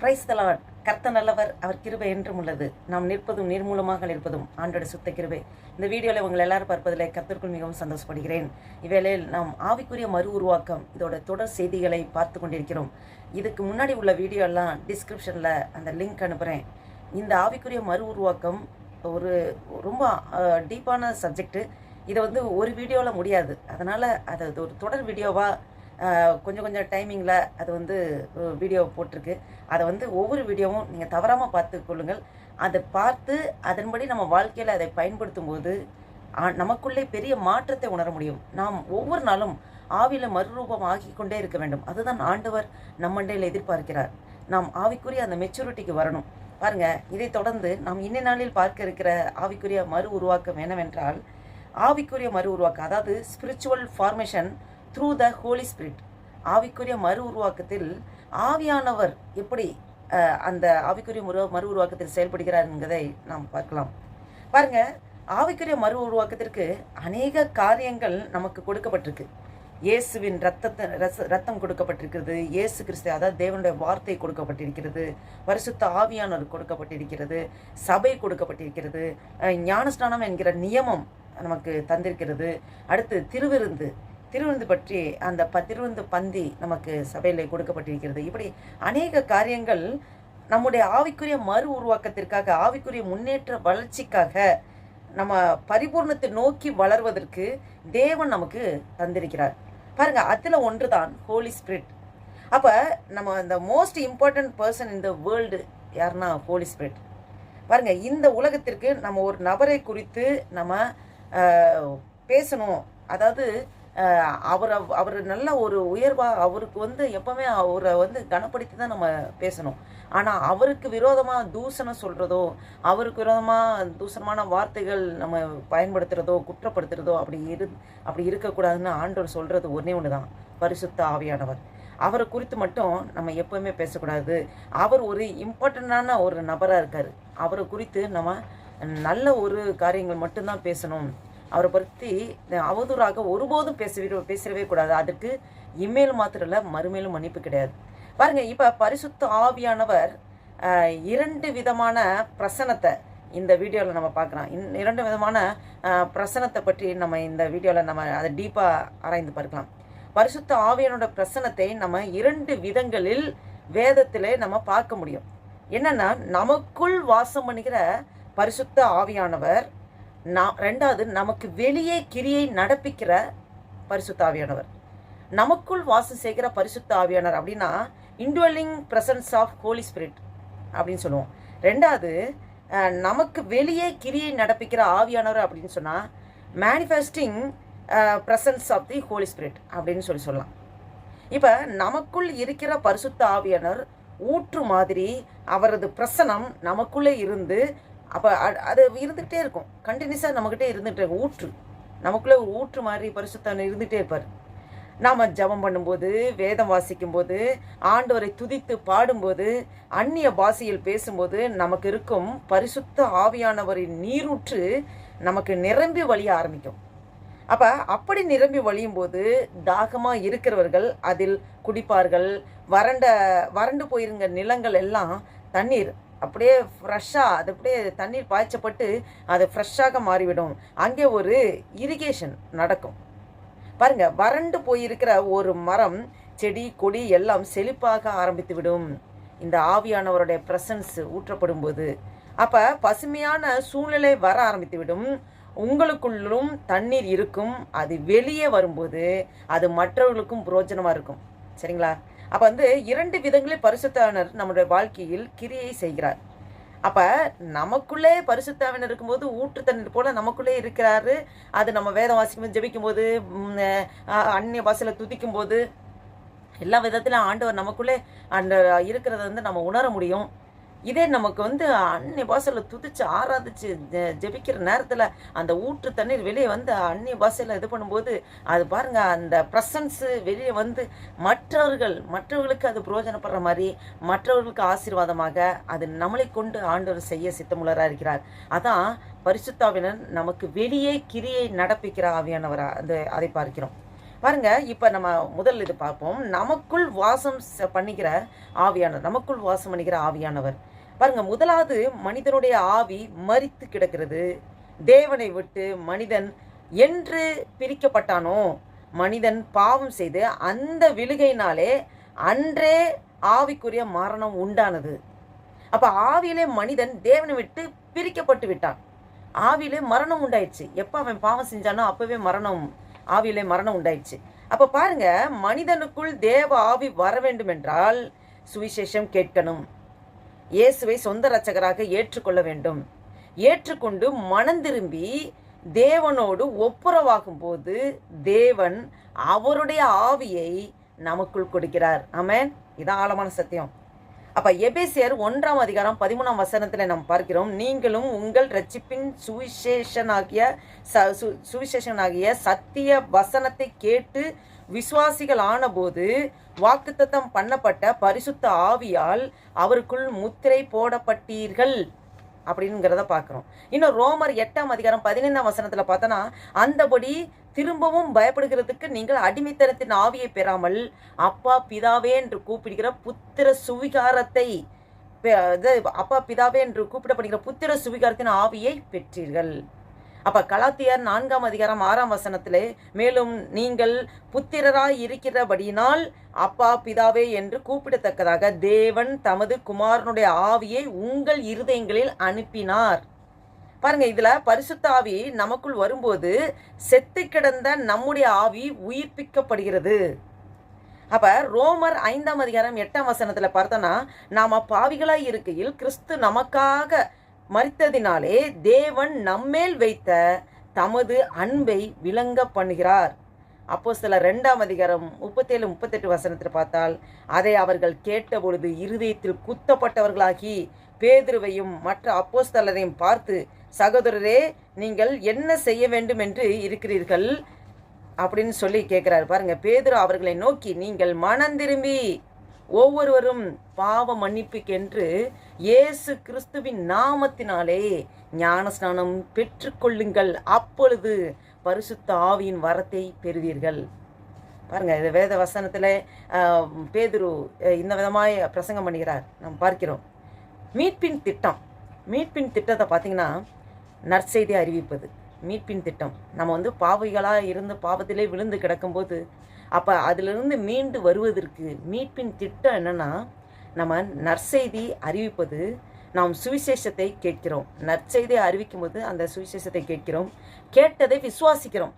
Price தலாட் கர்த்த நல்லவர் அவர் கிருபை என்றும் உள்ளது. நாம் நிற்பதும் நீர்மூலமாக நிற்பதும் ஆண்டோட சுத்த கிருபை. இந்த வீடியோவில் உங்கள் எல்லாரும் பார்ப்பதில் கர்த்தருக்குள் மிகவும் சந்தோஷப்படுகிறேன். இவ்வேளையில் நாம் ஆவிக்குரிய மறு உருவாக்கம் இதோட தொடர் செய்திகளை பார்த்து கொண்டிருக்கிறோம். இதுக்கு முன்னாடி உள்ள வீடியோ எல்லாம் டிஸ்கிரிப்ஷனில் அந்த லிங்க் அனுப்புகிறேன் இந்த ஆவிக்குரிய மறு உருவாக்கம் ஒரு ரொம்ப டீப்பான சப்ஜெக்ட்டு. இதை வந்து ஒரு வீடியோவில் முடியாது. அதனால் அதை ஒரு தொடர் வீடியோவாக கொஞ்சம் கொஞ்சம் டைமிங்கில் அது வந்து வீடியோ போட்டிருக்கு. அதை வந்து ஒவ்வொரு வீடியோவும் நீங்கள் தவறாமல் பார்த்து கொள்ளுங்கள். அதை பார்த்து அதன்படி நம்ம வாழ்க்கையில் அதை பயன்படுத்தும் போது நமக்குள்ளே பெரிய மாற்றத்தை உணர முடியும். நாம் ஒவ்வொரு நாளும் ஆவியில் மறுரூபம் ஆகி கொண்டே இருக்க வேண்டும். அதுதான் ஆண்டவர் நம்மண்டையில் எதிர்பார்க்கிறார். நாம் ஆவிக்குரிய அந்த மெச்சூரிட்டிக்கு வரணும். பாருங்க இதை தொடர்ந்து நாம் இன்ன நாளில் பார்க்க இருக்கிற ஆவிக்குரிய மறு உருவாக்கம் என்னவென்றால் ஆவிக்குரிய மறு உருவாக்கம் அதாவது spiritual formation through the holy spirit ஆவிக்குரிய மறு உருவாக்கத்தில் ஆவியானவர் எப்படி அந்த ஆவிக்குரிய மறு மறு உருவாக்கத்தில் செயல்படுகிறார் என்பதை நாம் பார்க்கலாம். பாருங்க ஆவிக்குரிய மறு உருவாக்கத்திற்கு அநேக காரியங்கள் நமக்கு கொடுக்கப்பட்டிருக்கு. இயேசுவின் ரத்தத்தை ரச ரத்தம் கொடுக்கப்பட்டிருக்கிறது. இயேசு கிறிஸ்து அதாவது தேவனுடைய வார்த்தை கொடுக்கப்பட்டிருக்கிறது. பரிசுத்த ஆவியானவர் கொடுக்கப்பட்டிருக்கிறது. சபை கொடுக்கப்பட்டிருக்கிறது. ஞானஸ்நானம் என்கிற நியமம் நமக்கு தந்திருக்கிறது. அடுத்து திருவிருந்து. திருவிருந்து பற்றி அந்த ப திருவிருந்து பந்தி நமக்கு சபையில் கொடுக்கப்பட்டிருக்கிறது. இப்படி அநேக காரியங்கள் நம்முடைய ஆவிக்குரிய மறு உருவாக்கத்திற்காக ஆவிக்குரிய முன்னேற்ற வளர்ச்சிக்காக நம்ம பரிபூர்ணத்தை நோக்கி வளர்வதற்கு தேவன் நமக்கு தந்திருக்கிறார். பாருங்க அதில் ஒன்று தான் ஹோலி ஸ்பிரிட் அப்போ நம்ம இந்த மோஸ்ட் இம்பார்ட்டன்ட் பர்சன் இந்த வேர்ல்டு யாருன்னா ஹோலி ஸ்பிரிட் பாருங்க இந்த உலகத்திற்கு நம்ம ஒரு நபரை குறித்து நம்ம பேசணும். அதாவது அவரை அவர் நல்ல ஒரு உயர்வாக அவருக்கு வந்து எப்பவுமே அவரை வந்து கனப்படுத்தி தான் நம்ம பேசணும். ஆனால் அவருக்கு விரோதமாக தூசணம் சொல்கிறதோ அவருக்கு விரோதமாக தூசணமான வார்த்தைகள் நம்ம பயன்படுத்துகிறதோ குற்றப்படுத்துகிறதோ அப்படி இரு அப்படி இருக்கக்கூடாதுன்னு ஆண்டவர் சொல்கிறது ஒன்றே ஒன்று தான் பரிசுத்த ஆவியானவர். அவரை குறித்து மட்டும் நம்ம எப்பவுமே பேசக்கூடாது. அவர் ஒரு இம்பார்ட்டண்ட்டான ஒரு நபராக இருக்கார். அவரை குறித்து நம்ம நல்ல ஒரு காரியங்கள் மட்டும்தான் பேசணும். அவரை பற்றி அவதூறாக ஒருபோதும் பேசவே பேசிடவே கூடாது. அதுக்கு இம்மேல் மாத்திரம் இல்லை மறுமேலும் மன்னிப்பு கிடையாது. பாருங்க இப்போ பரிசுத்த ஆவியானவர் இரண்டு விதமான பிரசனத்தை இந்த வீடியோவில் நம்ம பார்க்கலாம். இன் இரண்டு விதமான பிரசனத்தை பற்றி நம்ம இந்த வீடியோவில் நம்ம அதை டீப்பாக ஆராய்ந்து பார்க்கலாம். பரிசுத்த ஆவியானோட பிரசனத்தை நம்ம இரண்டு விதங்களில் வேதத்திலே நம்ம பார்க்க முடியும். என்னென்னா நமக்குள் வாசம் பண்ணுகிற பரிசுத்த ஆவியானவர் நான் ரெண்டாவது நமக்கு வெளியே கிரியை நடப்பிக்கிற பரிசுத்த ஆவியானவர். நமக்குள் வாசம் செய்கிற பரிசுத்த ஆவியானவர் அப்படின்னா indwelling presence of holy spirit அப்படின்னு சொல்லுவோம். ரெண்டாவது நமக்கு வெளியே கிரியை நடப்பிக்கிற ஆவியானவர் அப்படின்னு சொன்னால் manifesting presence of the holy spirit அப்படின்னு சொல்லி சொல்லலாம். இப்போ நமக்குள் இருக்கிற பரிசுத்த ஆவியானவர் ஊற்று மாதிரி அவரது பிரசனம் நமக்குள்ளே இருந்து அப்போ அது இருந்துகிட்டே இருக்கும். கண்டினியூஸாக நம்மக்கிட்டே இருந்துகிட்டே ஊற்று. நமக்குள்ளே ஒரு ஊற்று மாதிரி பரிசுத்தன் இருந்துகிட்டே இருப்பார். நாம் ஜெபம் பண்ணும்போது வேதம் வாசிக்கும்போது ஆண்டவரை துதித்து பாடும்போது அந்நிய பாஷையில் பேசும்போது நமக்கு இருக்கும் பரிசுத்த ஆவியானவரின் நீரூற்று நமக்கு நிரம்பி வழிய ஆரம்பிக்கும். அப்போ அப்படி நிரம்பி வழியும் போது தாகமாக இருக்கிறவர்கள் அதில் குடிப்பார்கள் வறண்ட வறண்டு போயிருங்க நிலங்கள் எல்லாம் தண்ணீர் அப்படியே ஃப்ரெஷ்ஷாக அது அப்படியே தண்ணீர் பாய்ச்சப்பட்டு அது ஃப்ரெஷ்ஷாக மாறிவிடும். அங்கே ஒரு இரிகேஷன் நடக்கும். பாருங்க வறண்டு போயிருக்கிற ஒரு மரம் செடி கொடி எல்லாம் செழிப்பாக ஆரம்பித்து விடும் இந்த ஆவியானவருடைய பிரசன்ஸ் ஊற்றப்படும் போது அப்போ பசுமையான சூழ்நிலை வர ஆரம்பித்து விடும் உங்களுக்குள்ளும் தண்ணீர் இருக்கும். அது வெளியே வரும்போது அது மற்றவர்களுக்கும் புரோஜனமாக இருக்கும். சரிங்களா? அப்ப வந்து இரண்டு விதங்களில் பரிசுத்தாவினர் நம்முடைய வாழ்க்கையில் கிரியை செய்கிறார். அப்ப நமக்குள்ளே பரிசுத்தாவினர் இருக்கும்போது ஊற்று தண்ணீர் போல நமக்குள்ளே இருக்கிறாரு. அது நம்ம வேதம் வாசிக்கும் போது போது அந்நிய பாஷையில துதிக்கும் போது எல்லா விதத்திலும் ஆண்டவர் நமக்குள்ளே அந்த இருக்கிறத வந்து நம்ம உணர முடியும். இதே நமக்கு வந்து அந்நிய பாஷையில் துதிச்சு ஆராதிச்சு ஜெ- ஜெபிக்கிற நேரத்தில் அந்த ஊற்று தண்ணீர் வெளியே வந்து அந்நிய பாஷையில் இது பண்ணும்போது அது பாருங்க அந்த ப்ரெசன்ஸு வெளியே வந்து மற்றவர்கள் மற்றவர்களுக்கு அது பிரயோஜனப்படுற மாதிரி மற்றவர்களுக்கு ஆசீர்வாதமாக அது நம்மளை கொண்டு ஆண்டவர் செய்ய சித்தமுள்ளராக இருக்கிறார். அதான் பரிசுத்தாவினர் நமக்கு வெளியே கிரியை நடப்பிக்கிற ஆவியானவராக அந்த அதை பார்க்கிறோம். பாருங்க இப்போ நம்ம முதல் இது பார்ப்போம். நமக்குள் வாசம் பண்ணிக்கிற ஆவியானவர் நமக்குள் வாசம் பண்ணிக்கிற ஆவியானவர். பாருங்க முதலாவது மனிதனுடைய ஆவி மரித்து கிடக்கிறது. தேவனை விட்டு மனிதன் என்று பிரிக்கப்பட்டானோ மனிதன் பாவம் செய்து அந்த விழுகையினாலே அன்றே ஆவிக்குரிய மரணம் உண்டானது. அப்ப ஆவியிலே மனிதன் தேவனை விட்டு பிரிக்கப்பட்டு விட்டான். ஆவியிலே மரணம் உண்டாயிடுச்சு. எப்போ அவன் பாவம் செஞ்சானோ அப்பவே மரணம் ஆவியிலே மரணம் உண்டாயிடுச்சு. அப்ப பாருங்க மனிதனுக்குள் தேவ ஆவி வர வேண்டும் என்றால் சுவிசேஷம் கேட்கணும். இயேசுவை சொந்த இரட்சகராக ஏற்றுக்கொள்ள வேண்டும். ஏற்றுக்கொண்டு மனம் திரும்பி தேவனோடு ஒப்புரவாகும் போது தேவன் அவருடைய ஆவியை நமக்குள் கொடுக்கிறார். ஆமேன். இதான் ஆழமான சத்தியம். அப்ப எபேசியர் ஒன்றாம் அதிகாரம் பதிமூணாம் வசனத்துல நாம் பார்க்கிறோம். நீங்களும் உங்கள் ரட்சிப்பின் சுவிசேஷனாகிய ச- சு- சுவிசேஷனாகிய சத்திய வசனத்தை கேட்டு விசுவாசிகள் ஆனபோது வாக்குத்தத்தம் பண்ணப்பட்ட பரிசுத்த ஆவியால் அவருக்குள் முத்திரை போடப்பட்டீர்கள் அப்படிங்கிறத பார்க்குறோம். இன்னும் ரோமர் எட்டாம் அதிகாரம் பதினைந்தாம் வசனத்தில் பார்த்தோன்னா அந்தபடி திரும்பவும் பயப்படுகிறதுக்கு நீங்கள் அடிமைத்தனத்தின் ஆவியை பெறாமல் அப்பா பிதாவே என்று கூப்பிடுகிற புத்திர சுவிகாரத்தை பெ- இது அப்பா பிதாவே என்று கூப்பிடப்படுகிற புத்திர சுவிகாரத்தின் ஆவியை பெற்றீர்கள். அப்ப கலாத்தியர் நான்காம் அதிகாரம் ஆறாம் வசனத்திலே மேலும் நீங்கள் புத்திரராய் இருக்கிறபடியினால் அப்பா பிதாவே என்று கூப்பிடத்தக்கதாக தேவன் தமது குமாரனுடைய ஆவியை உங்கள் இருதயங்களில் அனுப்பினார். பாருங்க இதுல பரிசுத்த ஆவி நமக்குள் வரும்போது செத்து கிடந்த நம்முடைய ஆவி உயிர்ப்பிக்கப்படுகிறது. அப்ப ரோமர் ஐந்தாம் அதிகாரம் எட்டாம் வசனத்துல பார்த்தோன்னா நாம பாவிகளாய் இருக்கையில் கிறிஸ்து நமக்காக மரித்ததினாலே தேவன் நம்மேல் வைத்த தமது அன்பை விளங்க பண்ணுகிறார். அப்போ சில ரெண்டாம் அதிகாரம் முப்பத்தேழு முப்பத்தெட்டு வசனத்தில் பார்த்தால் அதை அவர்கள் கேட்டபொழுது இருதயத்தில் குத்தப்பட்டவர்களாகி பேதுருவையும் மற்ற அப்போஸ்தலரையும் பார்த்து சகோதரரே நீங்கள் என்ன செய்ய வேண்டும் என்று இருக்கிறீர்கள்? அப்படின்னு சொல்லி கேட்குறாரு. பாருங்க பேதுரு அவர்களை நோக்கி நீங்கள் மனம் திரும்பி ஒவ்வொருவரும் பாவ மன்னிப்புக்கென்று இயேசு கிறிஸ்துவின் நாமத்தினாலே ஞானஸ்நானம் பெற்றுக்கொள்ளுங்கள். அப்பொழுது பரிசுத்த ஆவியின் வரத்தை பெறுவீர்கள். பாருங்க இது வேத வசனத்தில் பேதுரு இந்த விதமாய் பிரசங்கம் பண்ணுகிறார். நாம் பார்க்கிறோம். மீட்பின் திட்டம். மீட்பின் திட்டத்தை பார்த்தீங்கன்னா நற்செய்தி அறிவிப்பது. மீட்பின் திட்டம். நம்ம வந்து பாவைகளாக இருந்து பாவத்திலே விழுந்து கிடக்கும்போது அப்போ அதிலிருந்து மீண்டு வருவதற்கு மீட்பின் திட்டம் என்னென்னா நம்ம நற்செய்தி அறிவிப்பது நாம் சுவிசேஷத்தை கேட்கிறோம். நற்செய்தியை அறிவிக்கும் போது அந்த சுவிசேஷத்தை கேட்கிறோம். கேட்டதை விசுவாசிக்கிறோம்.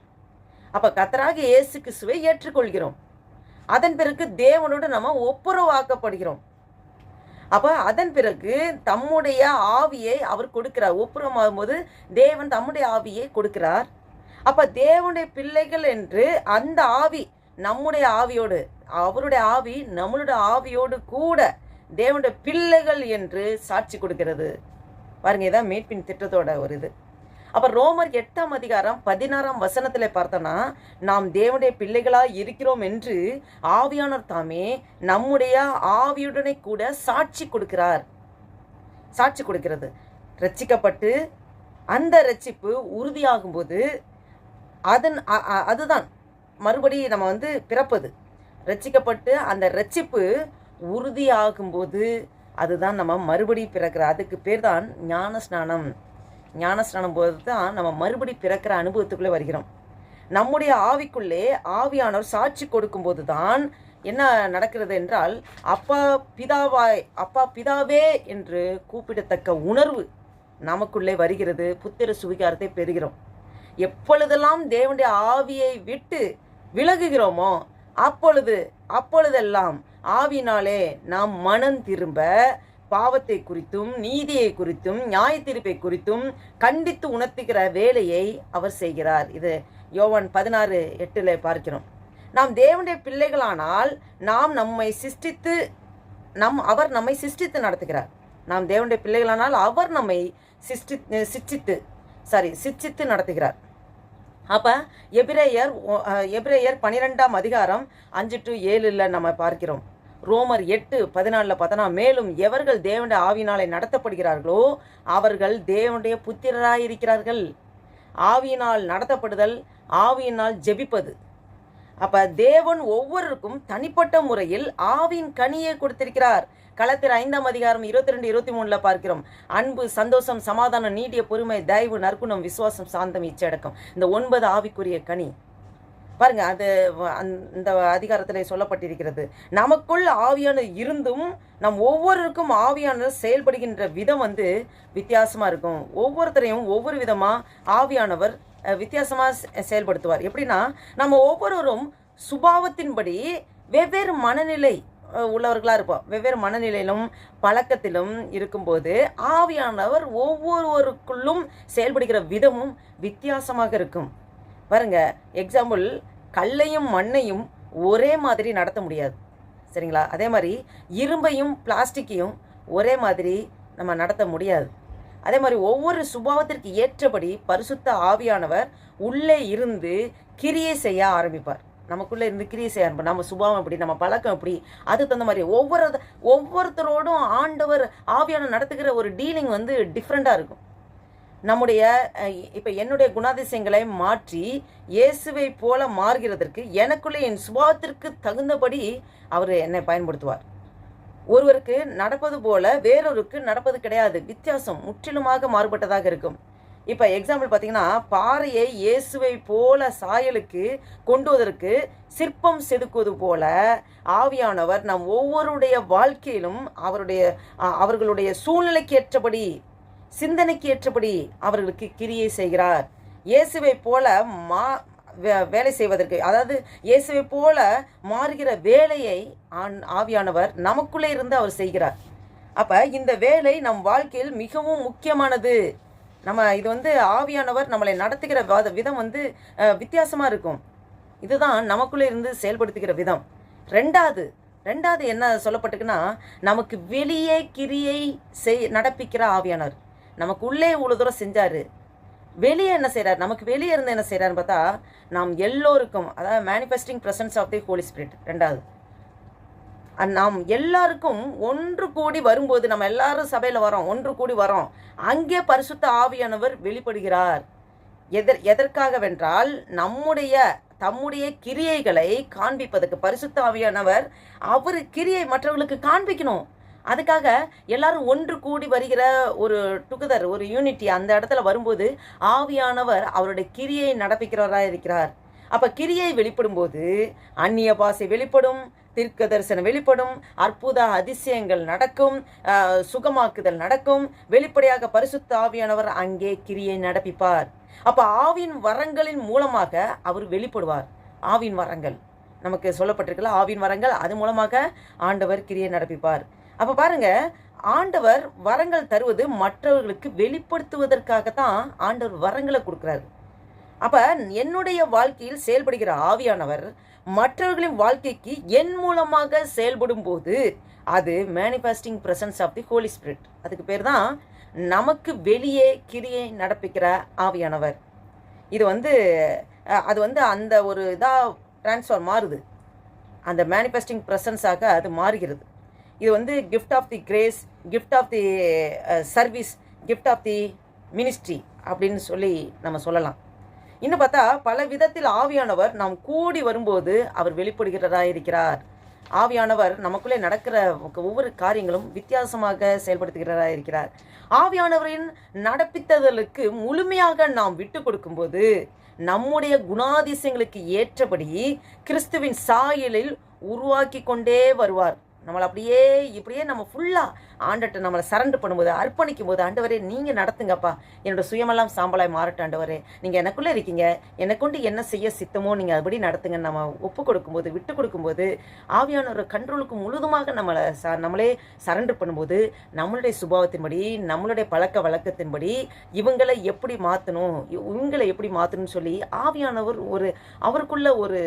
அப்போ கத்தராக இயேசு கிறிஸ்துவை ஏற்றுக்கொள்கிறோம். அதன் பிறகு தேவனோடு நம்ம ஒப்புரவாக்கப்படுகிறோம். அப்போ அதன் பிறகு தம்முடைய ஆவியை அவர் கொடுக்கிறார். ஒப்புரமாகும் போது தேவன் தம்முடைய ஆவியை கொடுக்கிறார். அப்போ தேவனுடைய பிள்ளைகள் என்று அந்த ஆவி நம்முடைய ஆவியோடு அவருடைய ஆவி நம்மளுடைய ஆவியோடு கூட தேவனுடைய பிள்ளைகள் என்று சாட்சி கொடுக்கிறது. பாருங்க இதான் மீட்பின் திட்டத்தோட ஒரு இது. அப்போ ரோமர் எட்டாம் அதிகாரம் பதினாறாம் வசனத்தில் பார்த்தோன்னா நாம் தேவனுடைய பிள்ளைகளாக இருக்கிறோம் என்று ஆவியானவர் தாமே நம்முடைய ஆவியுடனே கூட சாட்சி கொடுக்கிறார். சாட்சி கொடுக்கிறது. ரட்சிக்கப்பட்டு அந்த ரட்சிப்பு உறுதியாகும்போது அதன் அதுதான். மறுபடி நம்ம வந்து பிறப்பது. ரட்சிக்கப்பட்டு அந்த ரட்சிப்பு உறுதியாகும்போது அதுதான் நம்ம மறுபடி பிறக்கிற அதுக்கு பேர் தான் ஞான ஸ்நானம் ஞானஸ்நானம் போது தான் நம்ம மறுபடி பிறக்கிற அனுபவத்துக்குள்ளே வருகிறோம். நம்முடைய ஆவிக்குள்ளே ஆவியானவர் சாட்சி கொடுக்கும்போது தான் என்ன நடக்கிறது என்றால் அப்பா பிதாவாய் அப்பா பிதாவே என்று கூப்பிடத்தக்க உணர்வு நமக்குள்ளே வருகிறது புத்திர சுவிகாரத்தை பெறுகிறோம். எப்பொழுதெல்லாம் தேவனுடைய ஆவியை விட்டு விலகுகிறோமோ அப்பொழுது அப்பொழுதெல்லாம் ஆவினாலே நாம் மனம் திரும்ப பாவத்தை குறித்தும் நீதியை குறித்தும் நியாய தீர்ப்பை குறித்தும் கண்டித்து உணர்த்துகிற வேலையை அவர் செய்கிறார். இது யோவான் பதினாறு எட்டில் பார்க்கிறோம். நாம் தேவனுடைய பிள்ளைகளானால் நாம் நம்மை சிஷ்டித்து நம் அவர் நம்மை சிஷ்டித்து நடத்துகிறார். நாம் தேவனுடைய பிள்ளைகளானால் அவர் நம்மை சிஷ்டி சிச்சித்து சாரி சிச்சித்து நடத்துகிறார். அப்போ எபிரேயர் எபிரேயர் பன்னிரெண்டாம் அதிகாரம் அஞ்சு டு ஏழுல நம்ம பார்க்கிறோம். ரோமர் எட்டு பதினாலில் பார்த்தனா மேலும் எவர்கள் தேவனுடைய ஆவியினாலே நடத்தப்படுகிறார்களோ அவர்கள் தேவனுடைய புத்திரராயிருக்கிறார்கள் ஆவியினால் நடத்தப்படுதல் ஆவியினால் ஜெபிப்பது. அப்போ தேவன் ஒவ்வொருக்கும் தனிப்பட்ட முறையில் ஆவின் கனியை கொடுத்திருக்கிறார். களத்தில் ஐந்தாம் அதிகாரம் இருபத்தி ரெண்டு இருபத்தி மூணுல பார்க்கிறோம். அன்பு சந்தோஷம் சமாதானம் நீடிய பொறுமை தயவு நற்குணம் விசுவாசம் சாந்தம் இச்சடக்கம் இந்த ஒன்பது ஆவிக்குரிய கனி. பாருங்க அது வ- அந்த- அதிகாரத்தில் சொல்லப்பட்டிருக்கிறது. நமக்குள் ஆவியானவர் இருந்தும் நம் ஒவ்வொருக்கும் ஆவியானவர் செயல்படுகின்ற விதம் வந்து வித்தியாசமாக இருக்கும். ஒவ்வொருத்தரையும் ஒவ்வொரு விதமாக ஆவியானவர் வித்தியாசமாக செ- செயல்படுத்துவார். எப்படின்னா நம்ம ஒவ்வொருவரும் சுபாவத்தின்படி வெவ்வேறு மனநிலை உள்ளவர்களாக இருப்போம். வெவ்வேறு மனநிலையிலும் பழக்கத்திலும் இருக்கும்போது ஆவியானவர் ஒவ்வொருவருக்குள்ளும் செயல்படுகிற விதமும் வித்தியாசமாக இருக்கும். பாருங்க எக்ஸாம்பிள் கல்லையும் மண்ணையும் ஒரே மாதிரி நடத்த முடியாது. சரிங்களா? அதே மாதிரி இரும்பையும் பிளாஸ்டிக்கையும் ஒரே மாதிரி நம்ம நடத்த முடியாது. அதே மாதிரி ஒவ்வொரு சுபாவத்திற்கு ஏற்றபடி பரிசுத்த ஆவியானவர் உள்ளே இருந்து கிரியை செய்ய ஆரம்பிப்பார். நமக்குள்ளே இருந்து கிரியை செய்ய ஆரம்பிப்பார். நம்ம சுபாவம் எப்படி நம்ம பழக்கம் எப்படி அதுக்கு தகுந்த மாதிரி ஒவ்வொரு ஒவ்வொருத்தரோடும் ஆண்டவர் ஆவியான நடத்துகிற ஒரு டீலிங் வந்து டிஃப்ரெண்ட்டாக இருக்கும். நம்முடைய இப்போ இப்ப என்னுடைய குணாதிசயங்களை மாற்றி இயேசுவை போல மாறுகிறதற்கு எனக்குள்ளே என் சுபாவத்திற்கு தகுந்தபடி அவர் என்னை பயன்படுத்துவார். ஒருவருக்கு நடப்பது போல வேறொருக்கு நடப்பது கிடையாது. வித்தியாசம் முற்றிலுமாக மாறுபட்டதாக இருக்கும். இப்போ எக்ஸாம்பிள் பார்த்தீங்கன்னா பாறையை இயேசுவை போல சாயலுக்கு கொண்டுவதற்கு சிற்பம் செதுக்குவது போல ஆவியானவர் நம் ஒவ்வொருடைய வாழ்க்கையிலும் அவருடைய அவர்களுடைய சூழ்நிலைக்கு ஏற்றபடி சிந்தனைக்கு ஏற்றபடி அவர்களுக்கு கிரியை செய்கிறார். இயேசுவை போல மா வே- வேலை செய்வதற்கு அதாவது இயேசுவை போல மாறுகிற வேலையை ஆண் ஆவியானவர் நமக்குள்ளே இருந்து அவர் செய்கிறார். அப்ப இந்த வேலை நம் வாழ்க்கையில் மிகவும் முக்கியமானது. நம்ம இது வந்து ஆவியானவர் நம்மளை நடத்துகிற விதம் வந்து வித்தியாசமாக வித்தியாசமா இருக்கும். இதுதான் நமக்குள்ளே இருந்து செயல்படுத்துகிற விதம். ரெண்டாவது ரெண்டாவது என்ன சொல்லப்பட்டிருக்குன்னா நமக்கு வெளியே கிரியை செய் நடப்பிக்கிற ஆவியானவர். நமக்கு உள்ளே இவ்வளோ தூரம் செஞ்சார். வெளியே என்ன செய்கிறார் நமக்கு வெளியே இருந்து என்ன செய்கிறாருன்னு பார்த்தா நாம் எல்லோருக்கும் அதாவது manifesting presence of the holy spirit ரெண்டாவது. அண்ட் நாம் எல்லாருக்கும் ஒன்று கூடி வரும்போது நம்ம எல்லாரும் சபையில் வரோம் ஒன்று கூடி வரோம் அங்கே பரிசுத்த ஆவியானவர் வெளிப்படுகிறார். எதர் எதற்காகவென்றால் நம்முடைய தம்முடைய கிரியைகளை காண்பிப்பதற்கு பரிசுத்த ஆவியானவர் அவர் கிரியை மற்றவர்களுக்கு காண்பிக்கணும். அதுக்காக எல்லாரும் ஒன்று கூடி வருகிற ஒரு டுகெதர் ஒரு யூனிட்டி அந்த இடத்துல வரும்போது ஆவியானவர் அவருடைய கிரியை நடப்பிக்கிறவராக இருக்கிறார். அப்போ கிரியை வெளிப்படும்போது அந்நிய பாசை வெளிப்படும் தீர்க்க தரிசனம் வெளிப்படும் அற்புத அதிசயங்கள் நடக்கும் சுகமாக்குதல் நடக்கும். வெளிப்படையாக பரிசுத்த ஆவியானவர் அங்கே கிரியை நடப்பிப்பார். அப்போ ஆவின் வரங்களின் மூலமாக அவர் வெளிப்படுவார். ஆவின் வரங்கள். நமக்கு சொல்லப்பட்டிருக்கல ஆவின் வரங்கள் அது மூலமாக ஆண்டவர் கிரியை நடப்பிப்பார். அப்ப பாருங்க ஆண்டவர் வரங்கள் தருவது மற்றவர்களுக்கு வெளிப்படுத்துவதற்காக தான் ஆண்டவர் வரங்களை கொடுக்குறாரு. அப்ப என்னுடைய வாழ்க்கையில் செயல்படுகிற ஆவியானவர் மற்றவர்களின் வாழ்க்கைக்கு என் மூலமாக செயல்படும் போது அது manifesting presence of the holy spirit அதுக்கு பேர் தான் நமக்கு வெளியே கிரியை நடப்பிக்கிற ஆவியானவர். இது வந்து அது வந்து அந்த ஒரு இதாக டிரான்ஸ்ஃபார் மாறுது. அந்த மேனிஃபெஸ்டிங் ப்ரெசன்ஸாக அது மாறுகிறது. இது வந்து gift of the grace gift of the service gift of the ministry அப்படின்னு சொல்லி நம்ம சொல்லலாம். இன்னும் பார்த்தா பல விதத்தில் ஆவியானவர் நாம் கூடி வரும்போது அவர் வெளிப்படுகிறதா இருக்கிறார். ஆவியானவர் நமக்குள்ளே நடக்கிற ஒவ்வொரு காரியங்களும் வித்தியாசமாக செயல்படுத்துகிறதா இருக்கிறார். ஆவியானவரின் நடப்பித்ததலுக்கு முழுமையாக நாம் விட்டு கொடுக்கும்போது நம்முடைய குணாதிசயங்களுக்கு ஏற்றபடி கிறிஸ்துவின் சாயலில் உருவாக்கி கொண்டே வருவார். நம்மளை அப்படியே இப்படியே நம்ம ஃபுல்லாக ஆண்டட்ட நம்மளை சரண்டு பண்ணும்போது அர்ப்பணிக்கும் போது ஆண்டவரே நீங்கள் நடத்துங்கப்பா. என்னோட சுயமெல்லாம் சாம்பலாய் மாறட்டும் ஆண்டவரே. நீங்கள் எனக்குள்ளே இருக்கீங்க. என்னை கொண்டு என்ன செய்ய சித்தமோ நீங்கள் அதுபடி நடத்துங்க நம்ம ஒப்பு கொடுக்கும்போது விட்டு கொடுக்கும்போது ஆவியானவர் கண்ட்ரோலுக்கு முழுதுமாக நம்மளை ச நம்மளே சரண்டர் பண்ணும்போது நம்மளுடைய சுபாவத்தின்படி நம்மளுடைய பழக்க வழக்கத்தின்படி இவங்களை எப்படி மாற்றணும் இவங்களை எப்படி மாற்றணும்னு சொல்லி ஆவியானவர் ஒரு அவருக்குள்ள ஒரு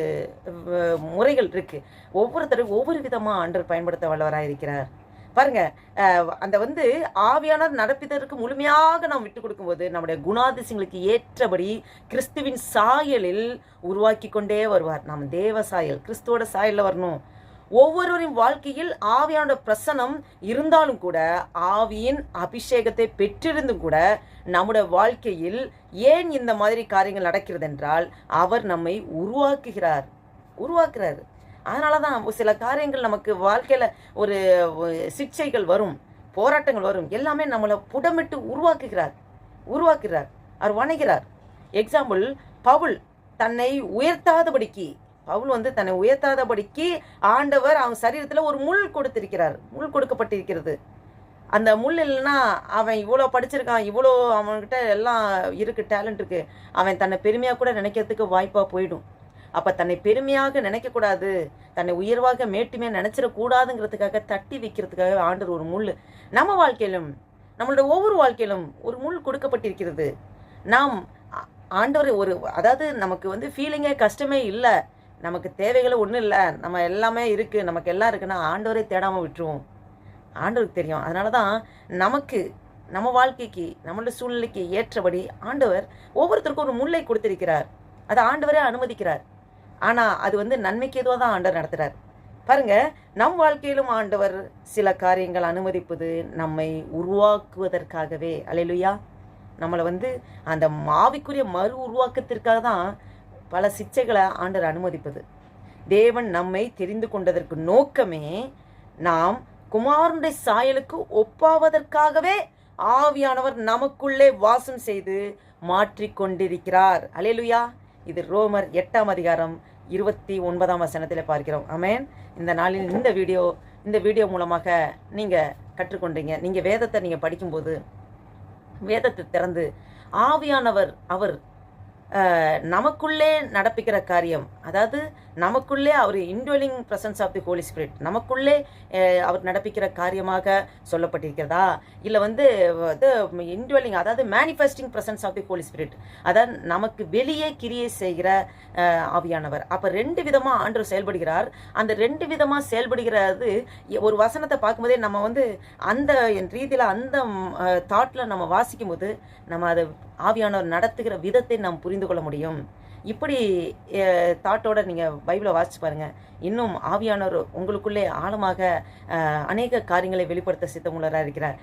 முறைகள் இருக்குது ஒவ்வொருத்தரும் ஒவ்வொரு விதமாக ஆண்டர் பயன்படுத்த வல்லவராக இருக்கிறார் பாருங்க அந்த வந்து ஆவியானவர் நடப்பிதற்கு முழுமையாக நாம் விட்டு கொடுக்கும்போது நம்முடைய குணாதிசயங்களுக்கு ஏற்றபடி கிறிஸ்துவின் சாயலில் உருவாக்கி கொண்டே வருவார். நாம் தேவ சாயல் கிறிஸ்துவோட சாயலில் வரணும். ஒவ்வொருவரின் வாழ்க்கையில் ஆவியான பிரசனம் இருந்தாலும் கூட ஆவியின் அபிஷேகத்தை பெற்றிருந்தும் கூட நம்முடைய வாழ்க்கையில் ஏன் இந்த மாதிரி காரியங்கள் நடக்கிறது என்றால் அவர் நம்மை உருவாக்குகிறார். உருவாக்குறாரு. அதனால தான் சில காரியங்கள் நமக்கு வாழ்க்கையில் ஒரு சிக்ஷைகள் வரும் போராட்டங்கள் வரும். எல்லாமே நம்மளை புடமிட்டு உருவாக்குகிறார் உருவாக்குகிறார் அவர் வணைகிறார் எக்ஸாம்பிள் பவுல் தன்னை உயர்த்தாதபடிக்கு பவுல் வந்து தன்னை உயர்த்தாதபடிக்கு ஆண்டவர் அவன் சரீரத்தில் ஒரு முள் கொடுத்திருக்கிறார். முள் கொடுக்கப்பட்டிருக்கிறது. அந்த முள் இல்லைன்னா அவன் இவ்வளோ படிச்சிருக்கான் இவ்வளோ அவன்கிட்ட எல்லாம் இருக்கு டேலண்ட் இருக்கு. அவன் தன்னை பெருமையாக கூட நினைக்கிறதுக்கு வாய்ப்பாக போயிடும். அப்போ தன்னை பெருமையாக நினைக்கக்கூடாது. தன்னை உயர்வாக மேட்டுமையாக நினச்சிடக்கூடாதுங்கிறதுக்காக தட்டி வைக்கிறதுக்காக ஆண்டவர் ஒரு முள். நம்ம வாழ்க்கையிலும் நம்மளோட ஒவ்வொரு வாழ்க்கையிலும் ஒரு முள் கொடுக்கப்பட்டிருக்கிறது. நாம் ஆண்டவரை ஆண்டவர் ஒரு அதாவது நமக்கு வந்து ஃபீலிங்கே கஷ்டமே இல்லை. நமக்கு தேவைகளை ஒன்றும் இல்லை. நம்ம எல்லாமே இருக்குது நமக்கு எல்லாம் இருக்குன்னா ஆண்டவரை தேடாமல் விட்டுருவோம். ஆண்டவருக்கு தெரியும். அதனால தான் நமக்கு நம்ம வாழ்க்கைக்கு நம்மளோட சூழ்நிலைக்கு ஏற்றபடி ஆண்டவர் ஒவ்வொருத்தருக்கும் ஒரு முல்லை கொடுத்திருக்கிறார். அதை ஆண்டவரே அனுமதிக்கிறார். ஆனால் அது வந்து நன்மைக்கு எதுவாக தான் ஆண்டவர் நடத்துகிறார் பாருங்க நம் வாழ்க்கையிலும் ஆண்டவர் சில காரியங்கள் அனுமதிப்பது நம்மை உருவாக்குவதற்காகவே. அலையிலுயா நம்மளை வந்து அந்த மாவிக்குரிய மறு உருவாக்கத்திற்காக தான் பல சிச்சைகளை ஆண்டர் அனுமதிப்பது. தேவன் நம்மை தெரிந்து கொண்டதற்கு நோக்கமே நாம் குமாரனுடைய சாயலுக்கு ஒப்பாவதற்காகவே ஆவியானவர் நமக்குள்ளே வாசம் செய்து மாற்றிக்கொண்டிருக்கிறார். அலையலுயா இது ரோமர் எட்டாம் அதிகாரம் இருபத்தி ஒன்பதாம் வசனத்தில் பார்க்கிறோம். அமேன் இந்த நாளில் இந்த வீடியோ இந்த வீடியோ மூலமாக நீங்கள் கற்றுக்கொண்டீங்க. நீங்கள் வேதத்தை நீங்கள் படிக்கும்போது வேதத்தை திறந்து ஆவியானவர் அவர் நமக்குள்ளே நடப்பிக்கிற காரியம் அதாவது நமக்குள்ளே அவர் indwelling presence of the holy spirit நமக்குள்ளே அவர் நடப்பிக்கிற காரியமாக சொல்லப்பட்டிருக்கிறதா? இல்லை வந்து இது இன்டோலிங் அதாவது manifesting presence of the holy spirit அதாவது நமக்கு வெளியே கிரியை செய்கிற ஆவியானவர். அப்போ ரெண்டு விதமாக ஆண்டவர் செயல்படுகிறார். அந்த ரெண்டு விதமாக செயல்படுகிறது ஒரு வசனத்தை பார்க்கும்போதே நம்ம வந்து அந்த ரீதியில் அந்த தாட்டில் நம்ம வாசிக்கும்போது நம்ம அதை ஆவியானவர் நடத்துகிற விதத்தை நாம் புரிந்து கொள்ள முடியும். இப்படி தாட்டோட நீங்கள் பைபிளை வாசிச்சு பாருங்கள் இன்னும் ஆவியானவர் உங்களுக்குள்ளே ஆழமாக அநேக காரியங்களை வெளிப்படுத்த சித்தமுள்ளராக இருக்கிறார்.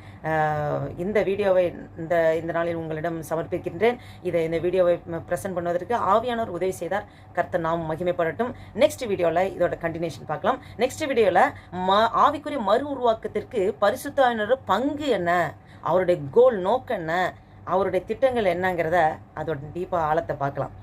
இந்த வீடியோவை இந்த இந்த நாளில் உங்களிடம் சமர்ப்பிக்கின்றேன். இதை இந்த வீடியோவை ப்ரெசென்ட் பண்ணுவதற்கு ஆவியானவர் உதவி செய்தார். கர்த்தர் நாம் மகிமைப்படட்டும். நெக்ஸ்ட் வீடியோவில் இதோட கண்டினியூஷன் பார்க்கலாம். நெக்ஸ்ட் வீடியோவில் ம ஆவிக்குரிய மறு உருவாக்கத்திற்கு பரிசுத்தாவினர் பங்கு என்ன? அவருடைய கோல் நோக்கம் என்ன? அவருடைய திட்டங்கள் என்னங்கிறத அதோட டீப்பாக ஆழத்தை பார்க்கலாம்.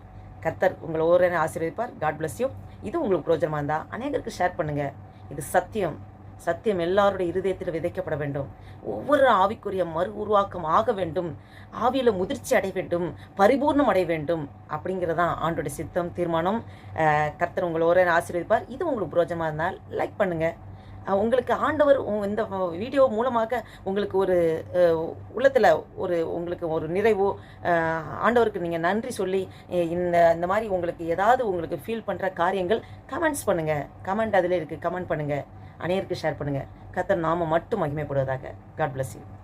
கர்த்தர் உங்களை ஒவ்வொரு ஆசீர்வதிப்பார். காட் பிளஸ் யூ இது உங்களுக்கு பிரோஜனமாக இருந்தால் அநேகருக்கு ஷேர் பண்ணுங்கள் இது சத்தியம். சத்தியம் எல்லாருடைய இருதயத்தில் விதைக்கப்பட வேண்டும். ஒவ்வொரு ஆவிக்குரிய மறு உருவாக்கம் ஆக வேண்டும். ஆவியில் முதிர்ச்சி அடைய வேண்டும். பரிபூர்ணம் அடைய வேண்டும். அப்படிங்கிறதான் ஆண்டோட சித்தம் தீர்மானம். கர்த்தர் உங்களை ஒரே ஆசீர்வதிப்பார். இது உங்களுக்கு பிரோஜனமாக இருந்தால் லைக் பண்ணுங்கள் உங்களுக்கு ஆண்டவர் இந்த வீடியோ மூலமாக உங்களுக்கு ஒரு உள்ளத்தில் ஒரு உங்களுக்கு ஒரு நிறைவோ ஆண்டவருக்கு நீங்கள் நன்றி சொல்லி இந்த இந்த மாதிரி உங்களுக்கு ஏதாவது உங்களுக்கு ஃபீல் பண்ணுற காரியங்கள் கமெண்ட்ஸ் பண்ணுங்கள் கமெண்ட் அதில் இருக்குது கமெண்ட் பண்ணுங்கள் அனைவருக்கு ஷேர் பண்ணுங்கள் கத்தர் நாம மட்டும் மகிமைப்படுவதாக. God bless you